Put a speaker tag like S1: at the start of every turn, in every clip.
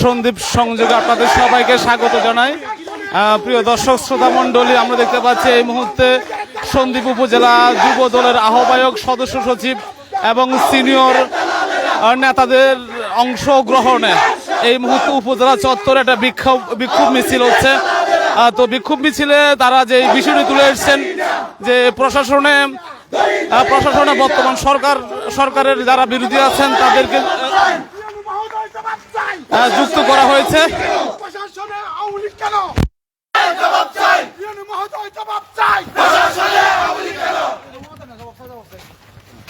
S1: সন্দীপ সংযোগে আপনাদের সবাইকে স্বাগত জানাই। প্রিয় দর্শক শ্রোতা মণ্ডলী আমরা দেখতে পাচ্ছি এই মুহূর্তে সন্দীপ উপজেলা যুব দলের আহ্বায়ক সদস্য সচিব এবং সিনিয়র নেতাদের অংশগ্রহণে এই মুহূর্তে উপজেলা চত্বরে একটা বিক্ষোভ বিক্ষোভ মিছিল হচ্ছে। তো বিক্ষোভ মিছিলে তারা যে বিষয়টি তুলে এসছেন যে প্রশাসনে প্রশাসনে বর্তমান সরকার, সরকারের যারা বিরোধী আছেন তাদেরকে যুক্ত করা হয়েছে।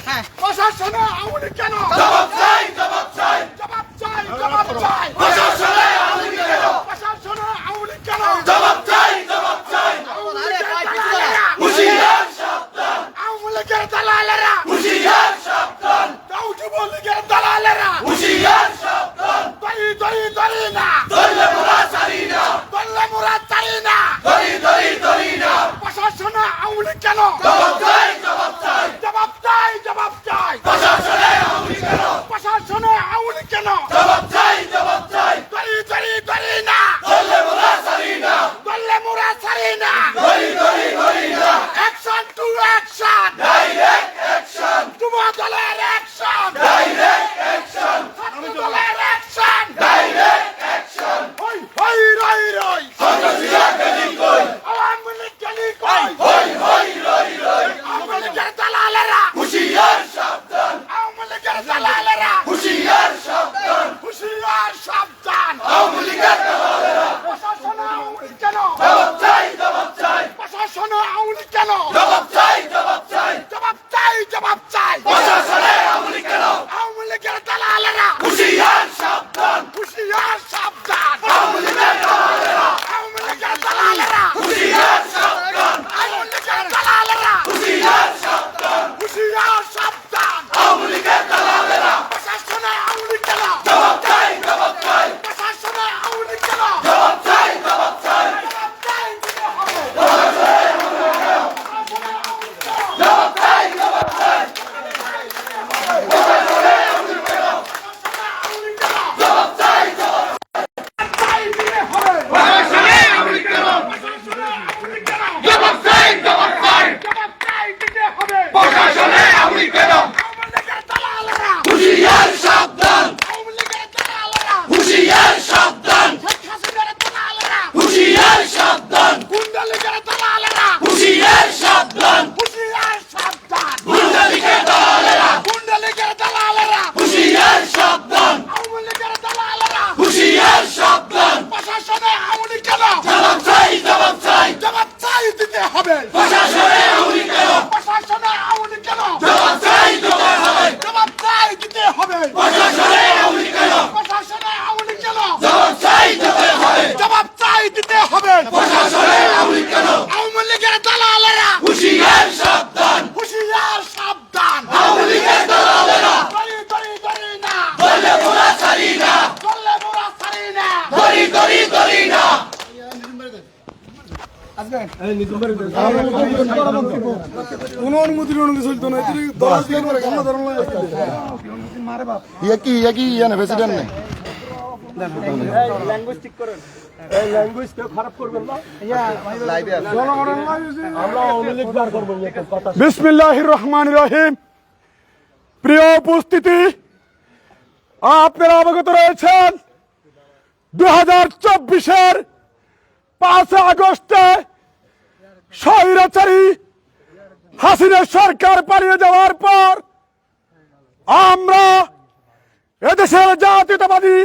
S2: হ্যাঁ। কেন? জবাব চাই। জবাব জবাব জবাব কেন? জবাব কোনো
S3: অনুমতি প্রিয় উপস্থিতি আপনারা অবগত রয়েছেন দু হাজার চব্বিশের পাঁচ আগস্টে স্বৈরাচারী হাসিনা সরকার পালিয়ে যাওয়ার পর আমরা এদেশের জাতীয়তাবাদী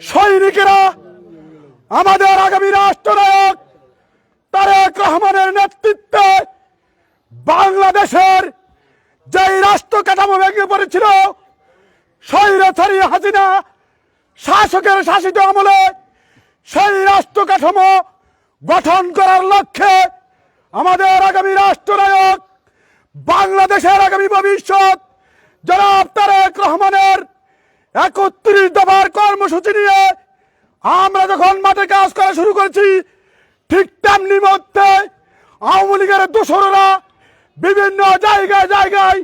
S3: সৈনিকেরা, আমাদের আগামী রাষ্ট্রনায়ক তারেক রহমানের নেতৃত্বে বাংলাদেশের যেই রাষ্ট্র কাঠামো ভেঙে পড়েছিল, স্বৈরাচারী হাসিনা শাসকের শাসিত আমলে সেই রাষ্ট্র কাঠামো গঠন করার লক্ষ্যে আমাদের আগামী রাষ্ট্রনায়ক, বাংলাদেশের আগামী ভবিষ্যৎ, জনাব তারেক রহমানের একত্রিশ দফার কর্মসূচি নিয়ে আমরা যখন মাঠে কাজ করা শুরু করেছি, ঠিক তেমনি মধ্যে আওয়ামী লীগের দোসররা বিভিন্ন জায়গায় জায়গায়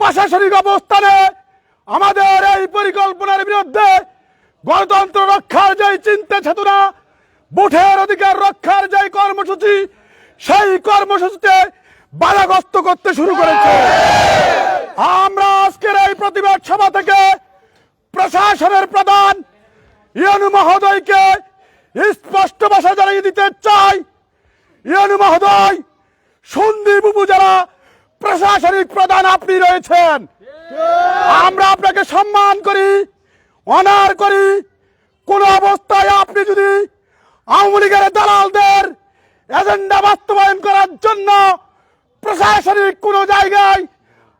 S3: প্রশাসনিক অবস্থানে আমাদের এই পরিকল্পনার বিরুদ্ধে
S2: গণতন্ত্র রক্ষার যে চিন্তা চেতনা বুথের অধিকার রক্ষার যে কর্মসূচি, সেই কর্মসূচিতে বাধাগ্রস্ত করতে শুরু করেছে। আমরা আজকের এই প্রতিবাদ সভা থেকে প্রশাসনের প্রধান ইয়নু মহোদয়কে স্পষ্ট ভাষা জানিয়ে দিতে চাই। ইয়নু মহোদয়, সন্দীপ উপজেলা প্রশাসনিক প্রধান, আপনি রয়েছেন। আমরা আপনাকে সম্মান করি অনার করি। কোন যদি আওয়ামী লীগের দালালদের এজেন্ডা বাস্তবায়ন করার জন্য প্রশাসনিক কোন জায়গায়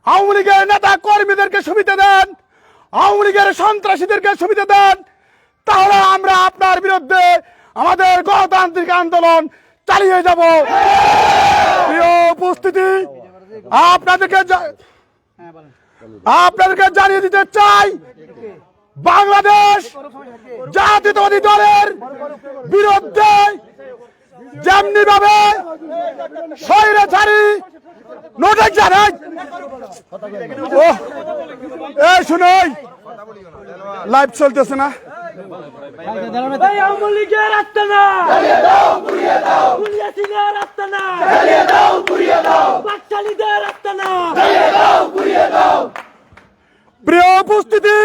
S2: আওয়ামী লীগের নেতা কর্মীদেরকে সুবিধা দেন, আওয়ামী লীগের সন্ত্রাসীদেরকে সুবিধা দেন, তাহলে আমরা আপনার বিরুদ্ধে আমাদের গণতান্ত্রিক আন্দোলন চালিয়ে যাব। উপস্থিতি, আপনাদেরকে আপনাদেরকে জানিয়ে দিতে চাই বাংলাদেশ জাতীয়তাবাদী দলের বিরুদ্ধে যেমনি ভাবে স্বৈরাচারী নোটিশ জানাই ও এই শুনুন। লাইভ চলতেছে না।
S3: এই আওয়ামী লীগের আস্তানা
S2: প্রিয় উপস্থিতি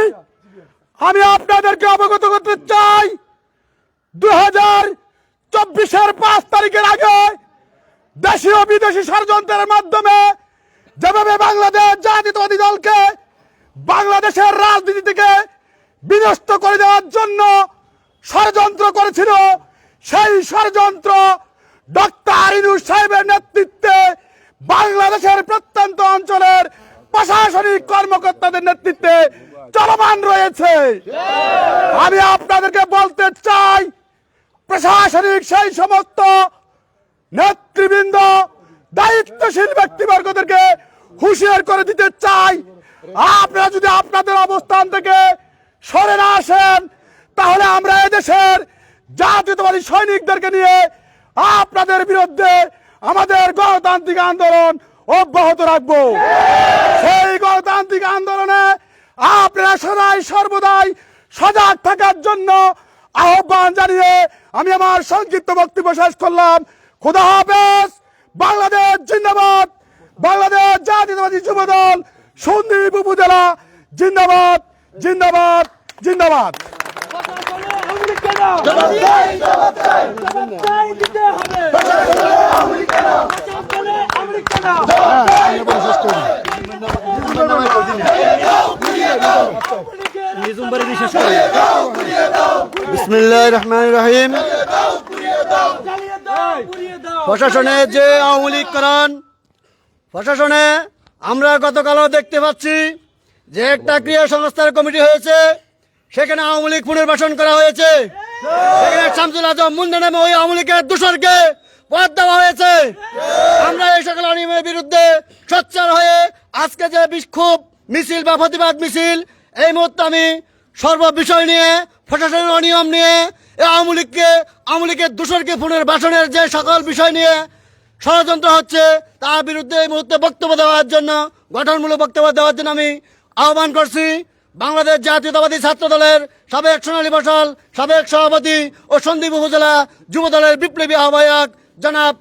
S2: আমি আপনাদেরকে অবগত করতে চাই দু হাজার চব্বিশের পাঁচ তারিখের আগে দেশীয় বিদেশি ষড়যন্ত্রের মাধ্যমে যেভাবে বাংলাদেশ জাতীয়তাবাদী দলকে বাংলাদেশের রাজনীতি থেকে বিনষ্ট করে দেওয়ার জন্য ষড়যন্ত্র করেছিল, সেই ষড়যন্ত্র ডক্টর ইনুস সাহেবের নেতৃত্বে বাংলাদেশের প্রত্যন্ত অঞ্চলের প্রশাসনিক কর্মকর্তাদের নেতৃত্বে চলমান রয়েছে। আমি আপনাদেরকে বলতে চাই, প্রশাসনিক সেই সমস্ত নেতৃবৃন্দ, দায়িত্বশীল ব্যক্তিবর্গদেরকে হুঁশিয়ার করে দিতে চাই। আপনারা যদি আপনাদের অবস্থান থেকে সরে না আসেন, তাহলে আমরা এদেশের জাতীয়তাবাদী সৈনিকদেরকে নিয়ে আপনাদের বিরুদ্ধে আমাদের গণতান্ত্রিক আন্দোলন অব্যাহত রাখব। সেই গণতান্ত্রিক আন্দোলনে আপনারা সদাই সর্বদাই সজাগ থাকার জন্য আহ্বান জানিয়ে আমি আমার সংক্ষিপ্ত বক্তব্য শেষ করলাম। খুদা হাফেজ। বাংলাদেশ জিন্দাবাদ। বাংলাদেশ জাতীয়তাবাদী যুবদল সন্দীপ উপজেলা, জিন্দাবাদ জিন্দাবাদ জিন্দাবাদ।
S4: রহমান রহিম। প্রশাসনে যে আওয়ামী লীগ করান, প্রশাসনে আমরা গতকালও দেখতে পাচ্ছি যে একটা ক্রিয়া সংস্থার কমিটি হয়েছে। সেখানে আওয়ামী লীগ পুনর্বাসন করা হয়েছে। সেখানে শামসুল আজম মুন্ডা নামে ওই আওয়ামী লীগের দূষরকে পদ দেওয়া হয়েছে। আমরা এই সকল অনিয়মের বিরুদ্ধে সোচ্চার হয়ে আজকে যে বিক্ষোভ মিছিল বা প্রতিবাদ মিছিল, এই মুহূর্তে আমি সর্ববিষয় নিয়ে, প্রশাসনের অনিয়ম নিয়ে, এই আওয়ামী লীগকে, আওয়ামী লীগের দূষরকে পুনর্বাসনের যে সকল বিষয় নিয়ে ষড়যন্ত্র হচ্ছে, তার বিরুদ্ধে এই মুহূর্তে বক্তব্য দেওয়ার জন্য, গঠনমূলক বক্তব্য দেওয়ার জন্য আমি আহ্বান করছি। বাংলাদেশ জাতীয়তাবাদী ছাত্র দলের সাবেক সোনালী ফসল সাবেক সভাপতি ও সন্দীপ উপজেলা যুব দলের বিপ্লবী আহ্বায়ক জনাব